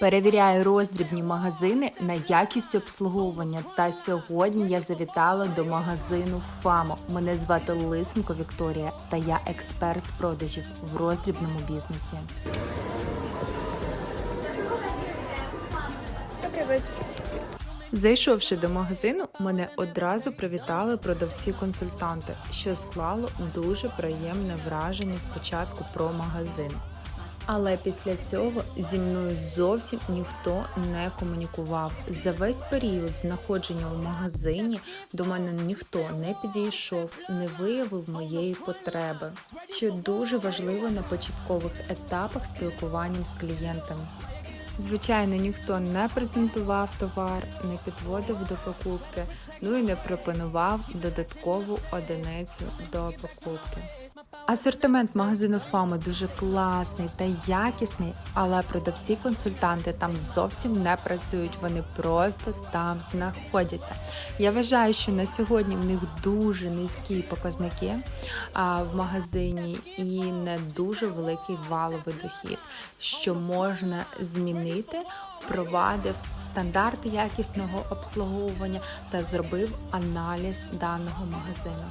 Перевіряю роздрібні магазини на якість обслуговування. Та сьогодні я завітала до магазину ФАМО. Мене звати Лисенко Вікторія, та я експерт з продажів в роздрібному бізнесі. Добрий вечір. Зайшовши до магазину, мене одразу привітали продавці-консультанти, що склало дуже приємне враження спочатку про магазин. Але після цього зі мною зовсім ніхто не комунікував. За весь період знаходження у магазині до мене ніхто не підійшов, не виявив моєї потреби, що дуже важливо на початкових етапах спілкуванням з клієнтами. Звичайно, ніхто не презентував товар, не підводив до покупки, ну і не пропонував додаткову одиницю до покупки. Асортимент магазину Фама дуже класний та якісний, але продавці-консультанти там зовсім не працюють, вони просто там знаходяться. Я вважаю, що на сьогодні в них дуже низькі показники а, в магазині і не дуже великий валовий дохід, що можна змінити, впровадив стандарти якісного обслуговування та зробив аналіз даного магазину.